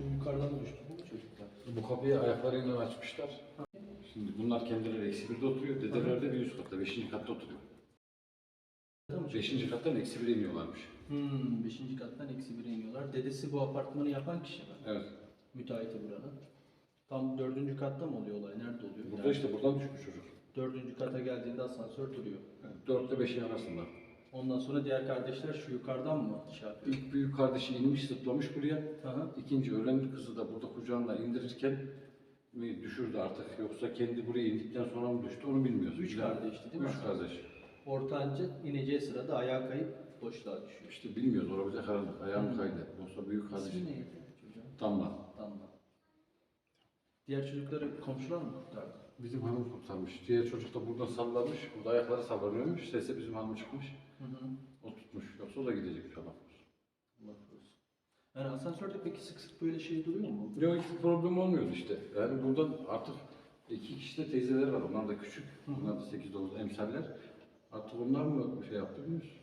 Şu yukarıdan düştü bu çocuklar. Bu kapıyı ayaklarıyla açmışlar. Şimdi bunlar kendileri eksi birde oturuyor. Dedeler de bir üst katta, beşinci katta oturuyor. Beşinci kattan eksi bire iniyorlarmış. Hmm, beşinci kattan eksi bire iniyorlar. Dedesi bu apartmanı yapan kişi mi? Evet. Müteahhiti buranın. Tam dördüncü katta mı oluyor olay? Nerede oluyor? Burada işte buradan düşmüş çocuk. Dördüncü kata geldiğinde asansör duruyor. Yani Dörtte beşin arasında. Ondan sonra diğer kardeşler şu yukarıdan mı şey yapıyor? İlk büyük kardeşi inmiş zıplamış buraya. Aha. İkinci ölen kızı da burada kucağında indirirken mi düşürdü artık yoksa kendi buraya indikten sonra mı düştü onu bilmiyoruz. Üç kardeşti değil mi? Üç kardeş. Ortanca ineceği sırada ayağa kayıp boşluğa düşüyor. İşte bilmiyoruz orada bize karanlık. Ayağım kaydı. Yoksa büyük kardeş. İsmi neydi çocuğun? Damla. Damla. Diğer çocukları komşular mı kurtardı? Bizim hanım kurtarmış. Diğer çocuk da buradan sallanmış. Burada ayakları sallanıyormuş. Sese bizim hanım çıkmış. Hı hı. O tutmuş. Yoksa o da gidecek Allah korusun. Allah korusun. Yani asansörde peki sık sık böyle şey duruyor mu? Yok hiç problem olmuyor işte. Yani buradan artık iki kişi de teyzeler var. Onlar da küçük. Hı. Onlar da 8-9 emsaller. Artık onlar mı şey yaptı bilmiyoruz.